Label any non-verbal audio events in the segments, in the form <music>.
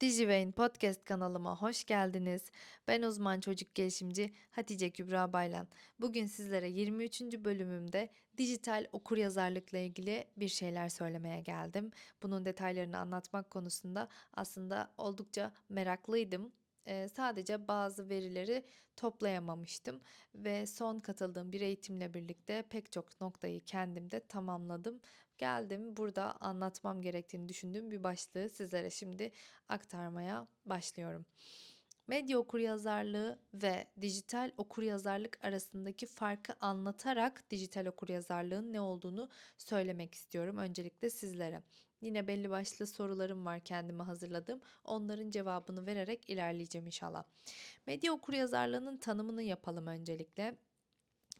Digivain Podcast kanalıma hoş geldiniz. Ben uzman çocuk gelişimci Hatice Kübra Baylan. Bugün sizlere 23. bölümümde dijital okuryazarlıkla ilgili bir şeyler söylemeye geldim. Bunun detaylarını anlatmak konusunda aslında oldukça meraklıydım. Ee, sadece bazı verileri toplayamamıştım ve son katıldığım bir eğitimle birlikte pek çok noktayı kendimde tamamladım. Geldim burada anlatmam gerektiğini düşündüğüm bir başlığı sizlere şimdi aktarmaya başlıyorum. Medya okuryazarlığı ve dijital okuryazarlık arasındaki farkı anlatarak dijital okuryazarlığın ne olduğunu söylemek istiyorum öncelikle sizlere. Yine belli başlı sorularım var kendime hazırladım. Onların cevabını vererek ilerleyeceğim inşallah. Medya okuryazarlığının tanımını yapalım öncelikle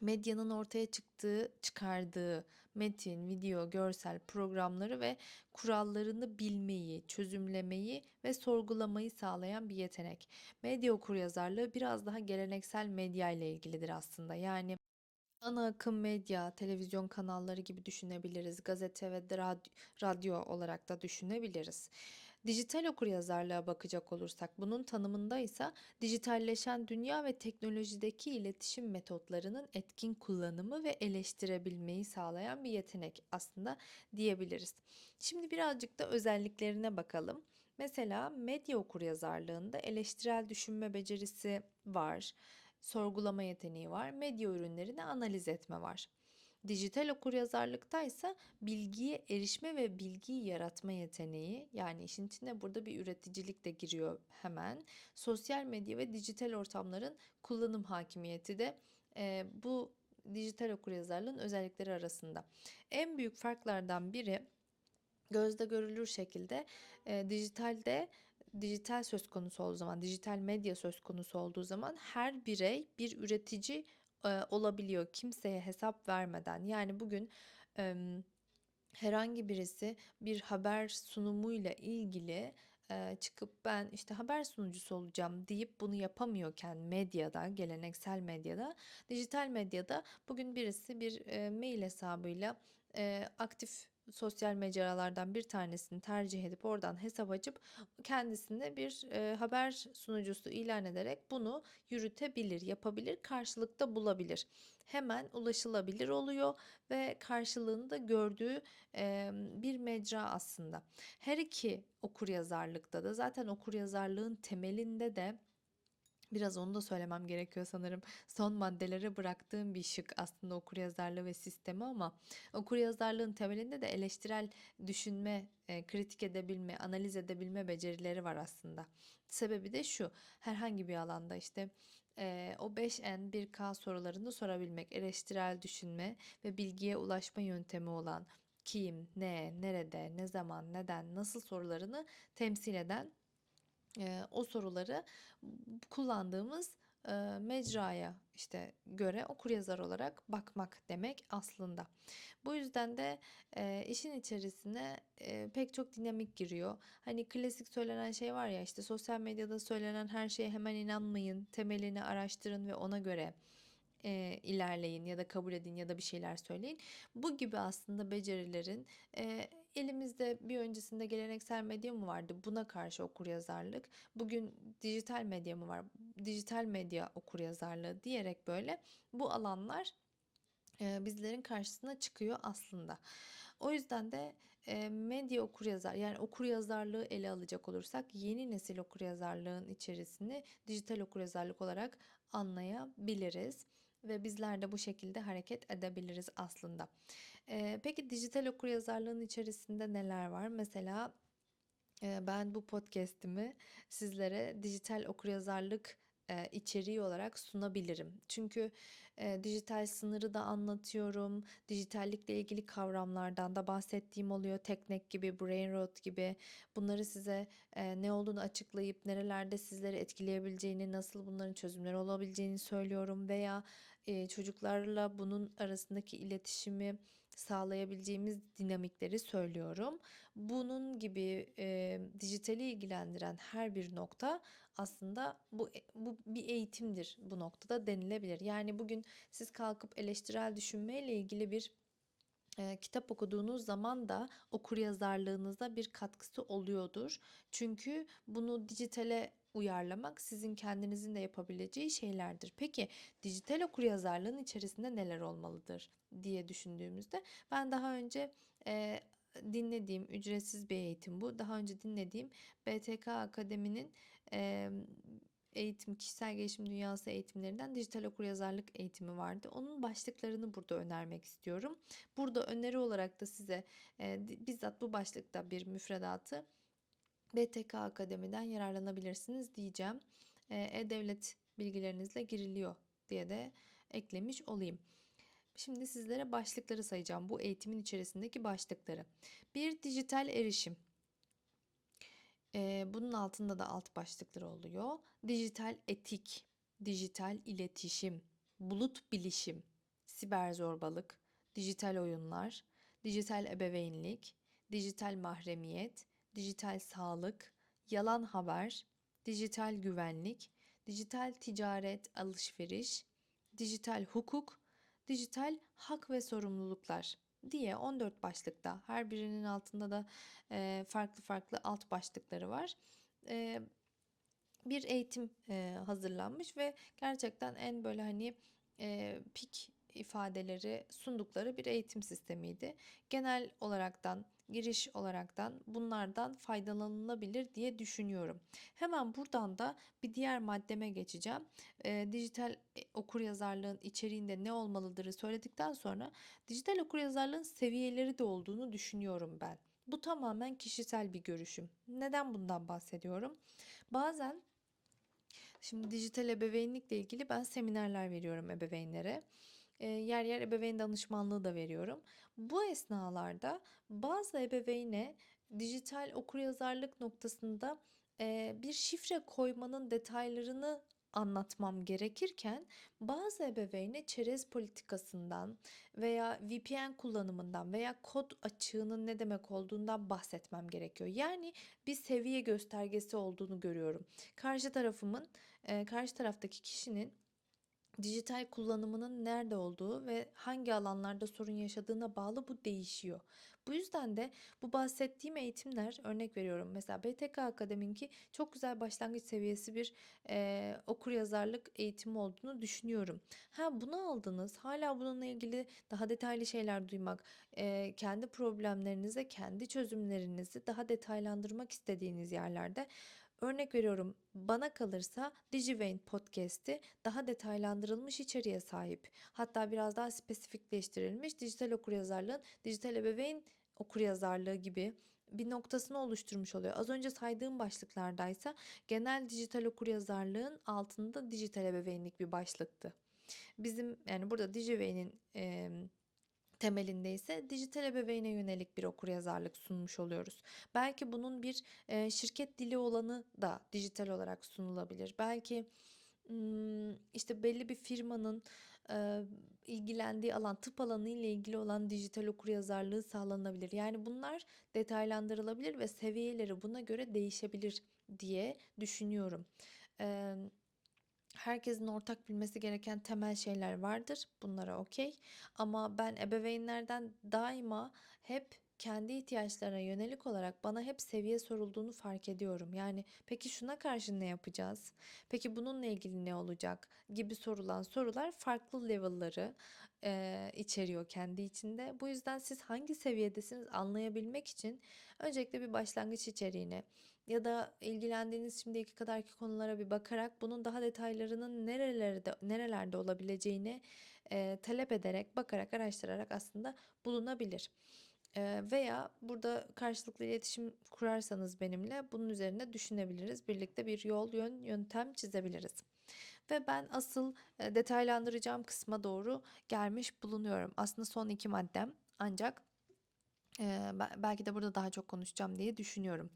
medyanın ortaya çıktığı, çıkardığı metin, video, görsel programları ve kurallarını bilmeyi, çözümlemeyi ve sorgulamayı sağlayan bir yetenek. Medya okuryazarlığı biraz daha geleneksel medya ile ilgilidir aslında. Yani Ana akım medya, televizyon kanalları gibi düşünebiliriz. Gazete ve radyo, radyo olarak da düşünebiliriz. Dijital okuryazarlığa bakacak olursak bunun tanımında ise dijitalleşen dünya ve teknolojideki iletişim metotlarının etkin kullanımı ve eleştirebilmeyi sağlayan bir yetenek aslında diyebiliriz. Şimdi birazcık da özelliklerine bakalım. Mesela medya okuryazarlığında eleştirel düşünme becerisi var sorgulama yeteneği var, medya ürünlerini analiz etme var. Dijital okuryazarlıkta ise bilgiye erişme ve bilgiyi yaratma yeteneği yani işin içine burada bir üreticilik de giriyor hemen. Sosyal medya ve dijital ortamların kullanım hakimiyeti de e, bu dijital okuryazarlığın özellikleri arasında. En büyük farklardan biri gözde görülür şekilde e, dijitalde dijital söz konusu olduğu zaman, dijital medya söz konusu olduğu zaman her birey bir üretici e, olabiliyor kimseye hesap vermeden. Yani bugün e, herhangi birisi bir haber sunumuyla ilgili e, çıkıp ben işte haber sunucusu olacağım deyip bunu yapamıyorken medyada, geleneksel medyada, dijital medyada bugün birisi bir e, mail hesabıyla e, aktif sosyal mecralardan bir tanesini tercih edip oradan hesap açıp kendisine bir e, haber sunucusu ilan ederek bunu yürütebilir, yapabilir, karşılıkta bulabilir. Hemen ulaşılabilir oluyor ve karşılığını da gördüğü e, bir mecra aslında. Her iki okuryazarlıkta da zaten okuryazarlığın temelinde de Biraz onu da söylemem gerekiyor sanırım. Son maddelere bıraktığım bir şık aslında okuryazarlığı ve sistemi ama okuryazarlığın temelinde de eleştirel düşünme, e, kritik edebilme, analiz edebilme becerileri var aslında. Sebebi de şu. Herhangi bir alanda işte e, o 5N 1K sorularını sorabilmek, eleştirel düşünme ve bilgiye ulaşma yöntemi olan kim, ne, nerede, ne zaman, neden, nasıl sorularını temsil eden e, o soruları kullandığımız e, mecraya işte göre okuryazar olarak bakmak demek aslında. Bu yüzden de e, işin içerisine e, pek çok dinamik giriyor. Hani klasik söylenen şey var ya işte sosyal medyada söylenen her şeye hemen inanmayın, temelini araştırın ve ona göre e, ilerleyin ya da kabul edin ya da bir şeyler söyleyin. Bu gibi aslında becerilerin e, elimizde bir öncesinde geleneksel medya mı vardı? Buna karşı okuryazarlık. Bugün dijital medya mı var? Dijital medya okuryazarlığı diyerek böyle bu alanlar e, bizlerin karşısına çıkıyor aslında. O yüzden de e, medya okuryazar yani okuryazarlığı ele alacak olursak yeni nesil okuryazarlığın içerisini dijital okuryazarlık olarak anlayabiliriz ve bizler de bu şekilde hareket edebiliriz aslında. Ee, peki dijital okuryazarlığın içerisinde neler var? Mesela e, ben bu podcast'imi sizlere dijital okuryazarlık e, içeriği olarak sunabilirim. Çünkü e, dijital sınırı da anlatıyorum. Dijitallikle ilgili kavramlardan da bahsettiğim oluyor. Teknek gibi, brain rot gibi. Bunları size e, ne olduğunu açıklayıp nerelerde sizleri etkileyebileceğini, nasıl bunların çözümleri olabileceğini söylüyorum veya e, çocuklarla bunun arasındaki iletişimi sağlayabileceğimiz dinamikleri söylüyorum. Bunun gibi e, dijitali ilgilendiren her bir nokta aslında bu bu bir eğitimdir bu noktada denilebilir. Yani bugün siz kalkıp eleştirel düşünmeyle ilgili bir kitap okuduğunuz zaman da okuryazarlığınıza bir katkısı oluyordur. Çünkü bunu dijitale uyarlamak sizin kendinizin de yapabileceği şeylerdir. Peki dijital okuryazarlığın içerisinde neler olmalıdır diye düşündüğümüzde ben daha önce e, dinlediğim ücretsiz bir eğitim bu. Daha önce dinlediğim BTK Akademi'nin e, eğitim, kişisel gelişim dünyası eğitimlerinden dijital okuryazarlık eğitimi vardı. Onun başlıklarını burada önermek istiyorum. Burada öneri olarak da size e, bizzat bu başlıkta bir müfredatı BTK Akademi'den yararlanabilirsiniz diyeceğim. E, E-Devlet bilgilerinizle giriliyor diye de eklemiş olayım. Şimdi sizlere başlıkları sayacağım. Bu eğitimin içerisindeki başlıkları. Bir dijital erişim. Bunun altında da alt başlıkları oluyor. Dijital etik, dijital iletişim, bulut bilişim, siber zorbalık, dijital oyunlar, dijital ebeveynlik, dijital mahremiyet, dijital sağlık, yalan haber, dijital güvenlik, dijital ticaret alışveriş, dijital hukuk, dijital hak ve sorumluluklar diye 14 başlıkta her birinin altında da e, farklı farklı alt başlıkları var. E, bir eğitim e, hazırlanmış ve gerçekten en böyle hani e, pik ifadeleri sundukları bir eğitim sistemiydi. Genel olaraktan giriş olaraktan bunlardan faydalanılabilir diye düşünüyorum. Hemen buradan da bir diğer maddeme geçeceğim. E, dijital okur yazarlığın içeriğinde ne olmalıdırı söyledikten sonra dijital okur yazarlığın seviyeleri de olduğunu düşünüyorum ben. Bu tamamen kişisel bir görüşüm. Neden bundan bahsediyorum? Bazen Şimdi dijital ebeveynlikle ilgili ben seminerler veriyorum ebeveynlere. E, yer yer ebeveyn danışmanlığı da veriyorum. Bu esnalarda bazı ebeveyne dijital okuryazarlık noktasında e, bir şifre koymanın detaylarını anlatmam gerekirken bazı ebeveyne çerez politikasından veya VPN kullanımından veya kod açığının ne demek olduğundan bahsetmem gerekiyor. Yani bir seviye göstergesi olduğunu görüyorum. Karşı tarafımın, karşı taraftaki kişinin dijital kullanımının nerede olduğu ve hangi alanlarda sorun yaşadığına bağlı bu değişiyor. Bu yüzden de bu bahsettiğim eğitimler örnek veriyorum mesela BTK Akademi'nki çok güzel başlangıç seviyesi bir e, okur yazarlık eğitimi olduğunu düşünüyorum. Ha bunu aldınız hala bununla ilgili daha detaylı şeyler duymak, e, kendi problemlerinize kendi çözümlerinizi daha detaylandırmak istediğiniz yerlerde Örnek veriyorum bana kalırsa Digivane podcast'i daha detaylandırılmış içeriğe sahip. Hatta biraz daha spesifikleştirilmiş dijital okuryazarlığın dijital ebeveyn okuryazarlığı gibi bir noktasını oluşturmuş oluyor. Az önce saydığım başlıklardaysa genel dijital okuryazarlığın altında dijital ebeveynlik bir başlıktı. Bizim yani burada Digivane'in e, temelinde ise dijital ebeveyne yönelik bir okuryazarlık sunmuş oluyoruz. Belki bunun bir e, şirket dili olanı da dijital olarak sunulabilir. Belki işte belli bir firmanın e, ilgilendiği alan tıp alanı ile ilgili olan dijital okuryazarlığı sağlanabilir. Yani bunlar detaylandırılabilir ve seviyeleri buna göre değişebilir diye düşünüyorum. Evet herkesin ortak bilmesi gereken temel şeyler vardır. Bunlara okey. Ama ben ebeveynlerden daima hep kendi ihtiyaçlarına yönelik olarak bana hep seviye sorulduğunu fark ediyorum. Yani peki şuna karşı ne yapacağız? Peki bununla ilgili ne olacak? Gibi sorulan sorular farklı level'ları e, içeriyor kendi içinde. Bu yüzden siz hangi seviyedesiniz anlayabilmek için öncelikle bir başlangıç içeriğine ya da ilgilendiğiniz şimdiki kadarki konulara bir bakarak bunun daha detaylarının nerelerde nerelerde olabileceğini e, talep ederek, bakarak, araştırarak aslında bulunabilir. E, veya burada karşılıklı iletişim kurarsanız benimle bunun üzerine düşünebiliriz. Birlikte bir yol, yön, yöntem çizebiliriz. Ve ben asıl detaylandıracağım kısma doğru gelmiş bulunuyorum. Aslında son iki maddem ancak e, belki de burada daha çok konuşacağım diye düşünüyorum.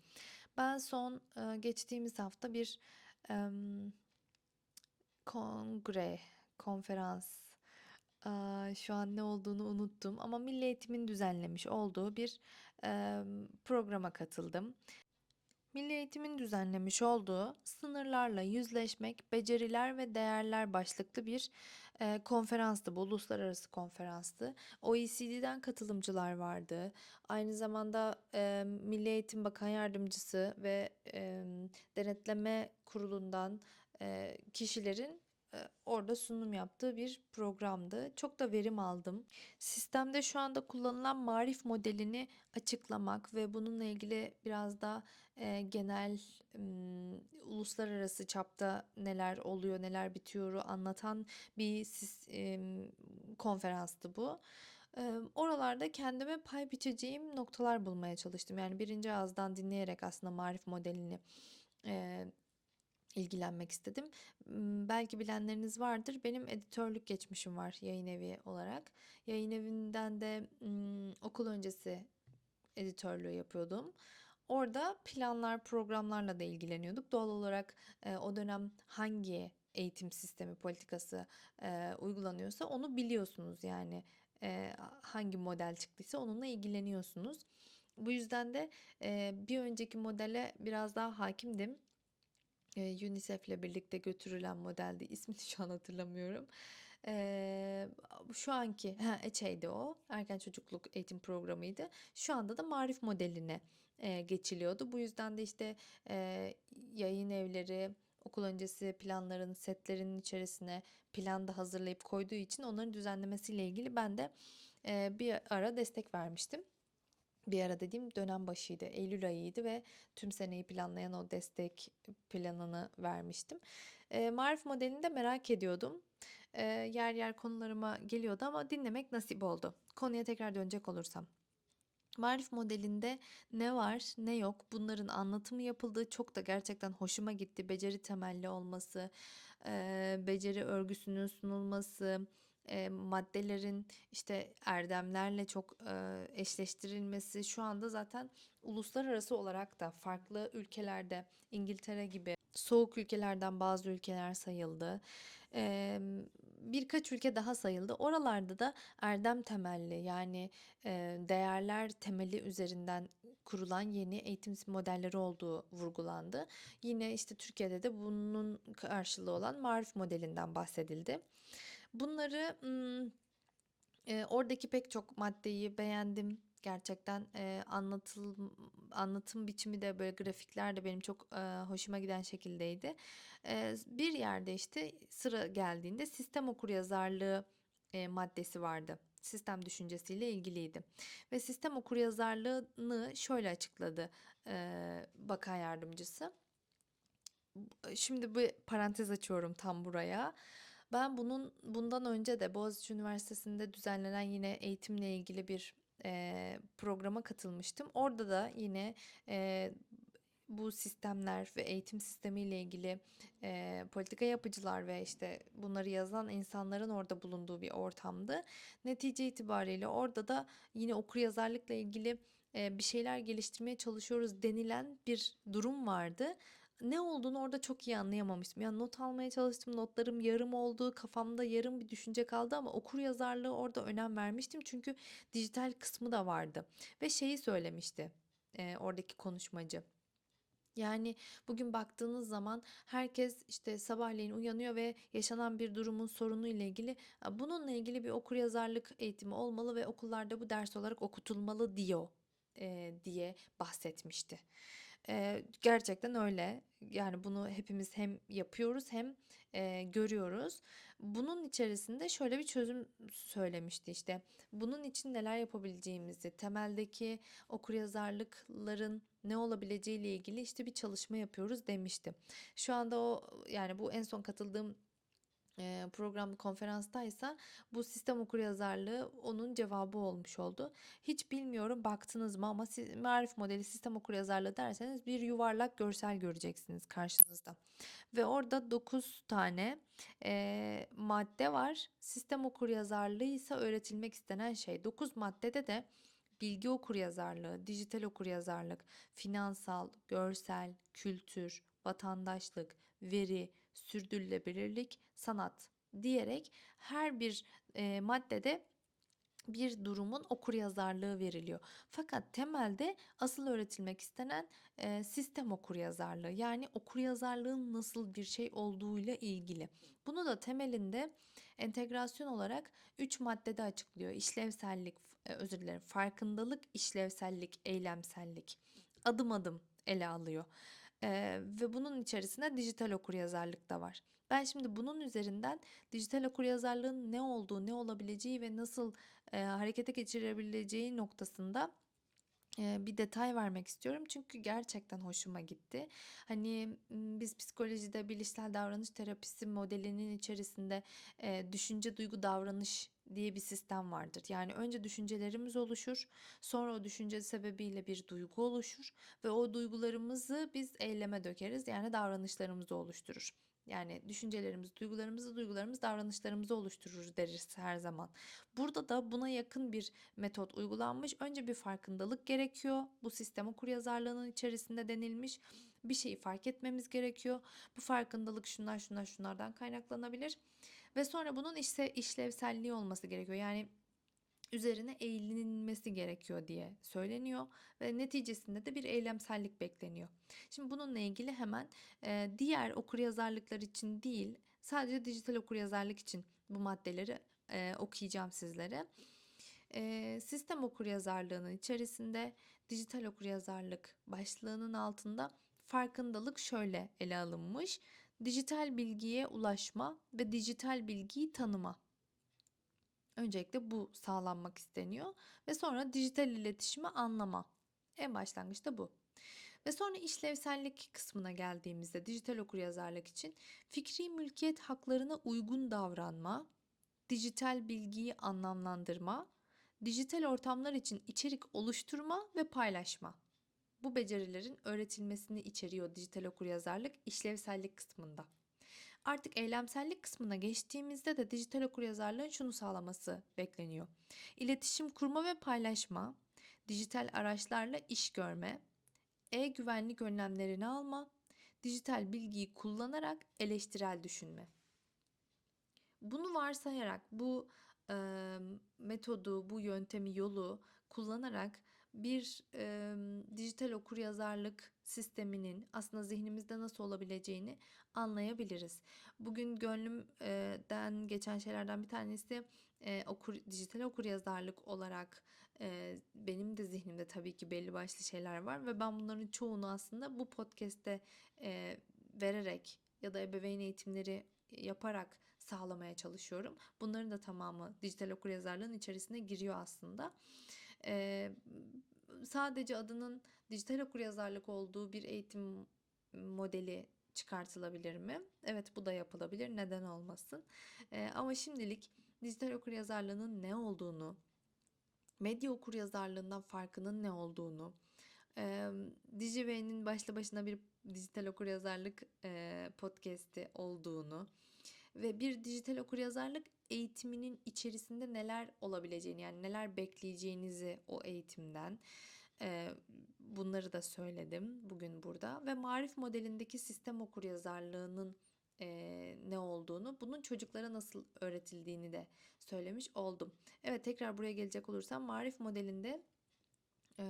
Ben son e, geçtiğimiz hafta bir e, kongre, konferans, e, şu an ne olduğunu unuttum ama Milli Eğitim'in düzenlemiş olduğu bir e, programa katıldım. Milli Eğitim'in düzenlemiş olduğu Sınırlarla Yüzleşmek, Beceriler ve Değerler başlıklı bir e, konferanstı bu, uluslararası konferanstı. OECD'den katılımcılar vardı. Aynı zamanda e, Milli Eğitim Bakan Yardımcısı ve e, Denetleme Kurulu'ndan e, kişilerin orada sunum yaptığı bir programdı. Çok da verim aldım. Sistemde şu anda kullanılan marif modelini açıklamak ve bununla ilgili biraz da e, genel uluslararası çapta neler oluyor, neler bitiyoru anlatan bir konferanstı bu. E, oralarda kendime pay biçeceğim noktalar bulmaya çalıştım. Yani birinci ağızdan dinleyerek aslında marif modelini e, ilgilenmek istedim. Belki bilenleriniz vardır. Benim editörlük geçmişim var yayın evi olarak. Yayın evinden de okul öncesi editörlüğü yapıyordum. Orada planlar, programlarla da ilgileniyorduk. Doğal olarak e, o dönem hangi eğitim sistemi politikası e, uygulanıyorsa onu biliyorsunuz yani E, hangi model çıktıysa onunla ilgileniyorsunuz. Bu yüzden de bir önceki modele biraz daha hakimdim. UNICEF'le birlikte götürülen modeldi. <laughs> İsmini şu an hatırlamıyorum. Şu anki, ha, EÇE'ydi o. Erken çocukluk eğitim programıydı. Şu anda da Marif modeline geçiliyordu. Bu yüzden de işte yayın evleri, okul öncesi planların, setlerinin içerisine plan da hazırlayıp koyduğu için onların düzenlemesiyle ilgili ben de bir ara destek vermiştim. Bir ara dediğim dönem başıydı. Eylül ayıydı ve tüm seneyi planlayan o destek planını vermiştim. E, Marif modelini de merak ediyordum. E, yer yer konularıma geliyordu ama dinlemek nasip oldu. Konuya tekrar dönecek olursam. Marif modelinde ne var, ne yok bunların anlatımı yapıldığı çok da gerçekten hoşuma gitti. Beceri temelli olması, beceri örgüsünün sunulması, eee, maddelerin işte erdemlerle çok eee, eşleştirilmesi şu anda zaten uluslararası olarak da farklı ülkelerde İngiltere gibi soğuk ülkelerden bazı ülkeler sayıldı. Eee, birkaç ülke daha sayıldı. Oralarda da erdem temelli yani eee, değerler temeli üzerinden kurulan yeni eğitim modelleri olduğu vurgulandı. Yine işte Türkiye'de de bunun karşılığı olan Marif modelinden bahsedildi. Bunları e, oradaki pek çok maddeyi beğendim. Gerçekten e, anlatıl, anlatım biçimi de böyle grafikler de benim çok e, hoşuma giden şekildeydi. E, bir yerde işte sıra geldiğinde sistem okuryazarlığı e, maddesi vardı. Sistem düşüncesiyle ilgiliydi. Ve sistem okuryazarlığını şöyle açıkladı e, bakan yardımcısı. Şimdi bir parantez açıyorum tam buraya. Ben bunun bundan önce de Boğaziçi Üniversitesi'nde düzenlenen yine eğitimle ilgili bir eee, programa katılmıştım. Orada da yine eee, bu sistemler ve eğitim sistemiyle ilgili eee, politika yapıcılar ve işte bunları yazan insanların orada bulunduğu bir ortamdı. Netice itibariyle orada da yine okuryazarlıkla ilgili bir şeyler geliştirmeye çalışıyoruz denilen bir durum vardı ne olduğunu orada çok iyi anlayamamıştım. Yani not almaya çalıştım. Notlarım yarım oldu. Kafamda yarım bir düşünce kaldı ama okur yazarlığı orada önem vermiştim. Çünkü dijital kısmı da vardı. Ve şeyi söylemişti e, oradaki konuşmacı. Yani bugün baktığınız zaman herkes işte sabahleyin uyanıyor ve yaşanan bir durumun sorunu ile ilgili bununla ilgili bir okuryazarlık eğitimi olmalı ve okullarda bu ders olarak okutulmalı diyor e, diye bahsetmişti. Eee, gerçekten öyle. Yani bunu hepimiz hem yapıyoruz hem eee, görüyoruz. Bunun içerisinde şöyle bir çözüm söylemişti işte. Bunun için neler yapabileceğimizi, temeldeki okuryazarlıkların ne olabileceğiyle ilgili işte bir çalışma yapıyoruz demişti. Şu anda o yani bu en son katıldığım eee, programda konferanstaysa bu sistem okuryazarlığı onun cevabı olmuş oldu. Hiç bilmiyorum baktınız mı ama siz, marif modeli sistem okuryazarlığı derseniz bir yuvarlak görsel göreceksiniz karşınızda. Ve orada 9 tane eee, madde var. Sistem okuryazarlığı ise öğretilmek istenen şey. 9 maddede de bilgi okuryazarlığı, dijital okuryazarlık, finansal, görsel, kültür, vatandaşlık, veri, sürdürülebilirlik, sanat diyerek her bir e, maddede bir durumun okuryazarlığı veriliyor. Fakat temelde asıl öğretilmek istenen e, sistem okuryazarlığı yani okuryazarlığın nasıl bir şey olduğuyla ilgili. Bunu da temelinde entegrasyon olarak 3 maddede açıklıyor. İşlevsellik, e, özür dilerim, farkındalık, işlevsellik, eylemsellik. Adım adım ele alıyor. E, ve bunun içerisinde dijital okuryazarlık da var. Ben şimdi bunun üzerinden dijital okuryazarlığın ne olduğu, ne olabileceği ve nasıl e, harekete geçirebileceği noktasında bir detay vermek istiyorum çünkü gerçekten hoşuma gitti. Hani biz psikolojide bilişsel davranış terapisi modelinin içerisinde düşünce, duygu, davranış diye bir sistem vardır. Yani önce düşüncelerimiz oluşur, sonra o düşünce sebebiyle bir duygu oluşur ve o duygularımızı biz eyleme dökeriz. Yani davranışlarımızı oluşturur. Yani düşüncelerimiz, duygularımızı, duygularımız davranışlarımızı oluşturur deriz her zaman. Burada da buna yakın bir metot uygulanmış. Önce bir farkındalık gerekiyor. Bu sistem okuryazarlığının içerisinde denilmiş. Bir şeyi fark etmemiz gerekiyor. Bu farkındalık şunlar şunlar şunlardan kaynaklanabilir. Ve sonra bunun işte işlevselliği olması gerekiyor. Yani üzerine eğilinmesi gerekiyor diye söyleniyor ve neticesinde de bir eylemsellik bekleniyor. Şimdi bununla ilgili hemen e, diğer okuryazarlıklar için değil sadece dijital okuryazarlık için bu maddeleri e, okuyacağım sizlere. E, sistem okuryazarlığının içerisinde dijital okuryazarlık başlığının altında farkındalık şöyle ele alınmış. Dijital bilgiye ulaşma ve dijital bilgiyi tanıma. Öncelikle bu sağlanmak isteniyor ve sonra dijital iletişimi anlama. En başlangıçta bu. Ve sonra işlevsellik kısmına geldiğimizde dijital okuryazarlık için fikri mülkiyet haklarına uygun davranma, dijital bilgiyi anlamlandırma, dijital ortamlar için içerik oluşturma ve paylaşma. Bu becerilerin öğretilmesini içeriyor dijital okuryazarlık işlevsellik kısmında. Artık eylemsellik kısmına geçtiğimizde de dijital okuryazarlığın şunu sağlaması bekleniyor. İletişim kurma ve paylaşma, dijital araçlarla iş görme, e-güvenlik önlemlerini alma, dijital bilgiyi kullanarak eleştirel düşünme. Bunu varsayarak bu e, metodu, bu yöntemi, yolu kullanarak bir e, dijital okuryazarlık sisteminin aslında zihnimizde nasıl olabileceğini anlayabiliriz. Bugün gönlümden geçen şeylerden bir tanesi e, okur, dijital okuryazarlık olarak e, benim de zihnimde tabii ki belli başlı şeyler var ve ben bunların çoğunu aslında bu podcast'te e, vererek ya da ebeveyn eğitimleri yaparak sağlamaya çalışıyorum. Bunların da tamamı dijital okuryazarlığın içerisine giriyor aslında. Ee, sadece adının dijital okuryazarlık olduğu bir eğitim modeli çıkartılabilir mi? Evet bu da yapılabilir. Neden olmasın? Ee, ama şimdilik dijital okuryazarlığının ne olduğunu, medya okuryazarlığından farkının ne olduğunu, e, DigiWay'nin başlı başına bir dijital okuryazarlık e, podcast'i olduğunu ve bir dijital okuryazarlık eğitiminin içerisinde neler olabileceğini yani neler bekleyeceğinizi o eğitimden e, bunları da söyledim bugün burada ve marif modelindeki sistem okuryazarlığının e, ne olduğunu, bunun çocuklara nasıl öğretildiğini de söylemiş oldum. Evet tekrar buraya gelecek olursam marif modelinde e,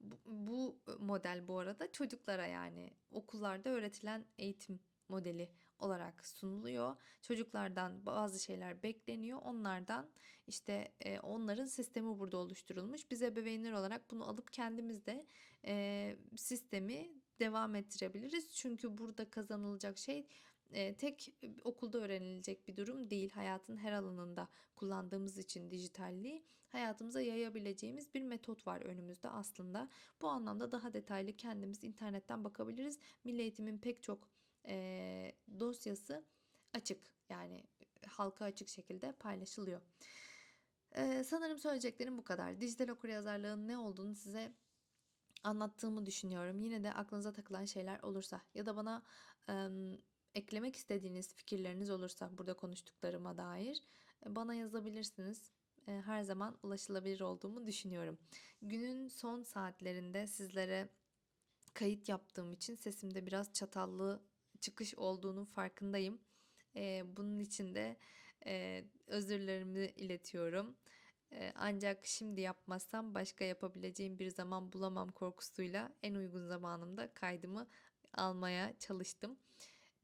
bu, bu model bu arada çocuklara yani okullarda öğretilen eğitim modeli olarak sunuluyor. Çocuklardan bazı şeyler bekleniyor. Onlardan işte e, onların sistemi burada oluşturulmuş. Biz ebeveynler olarak bunu alıp kendimiz de e, sistemi devam ettirebiliriz. Çünkü burada kazanılacak şey e, tek okulda öğrenilecek bir durum değil. Hayatın her alanında kullandığımız için dijitalliği hayatımıza yayabileceğimiz bir metot var önümüzde aslında. Bu anlamda daha detaylı kendimiz internetten bakabiliriz. Milli Eğitim'in pek çok e, dosyası açık yani halka açık şekilde paylaşılıyor. E, sanırım söyleyeceklerim bu kadar. Dijital okuryazarlığın ne olduğunu size anlattığımı düşünüyorum. Yine de aklınıza takılan şeyler olursa ya da bana e, eklemek istediğiniz fikirleriniz olursa burada konuştuklarıma dair bana yazabilirsiniz. Her zaman ulaşılabilir olduğumu düşünüyorum. Günün son saatlerinde sizlere kayıt yaptığım için sesimde biraz çatallı çıkış olduğunun farkındayım. Bunun için de özürlerimi iletiyorum. Eee, ancak şimdi yapmazsam başka yapabileceğim bir zaman bulamam korkusuyla en uygun zamanımda kaydımı almaya çalıştım.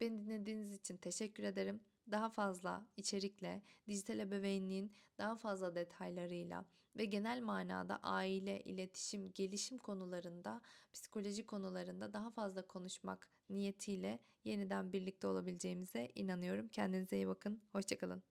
Beni dinlediğiniz için teşekkür ederim. Daha fazla içerikle, dijital ebeveynliğin daha fazla detaylarıyla ve genel manada aile, iletişim, gelişim konularında, psikoloji konularında daha fazla konuşmak niyetiyle yeniden birlikte olabileceğimize inanıyorum. Kendinize iyi bakın. Hoşça kalın.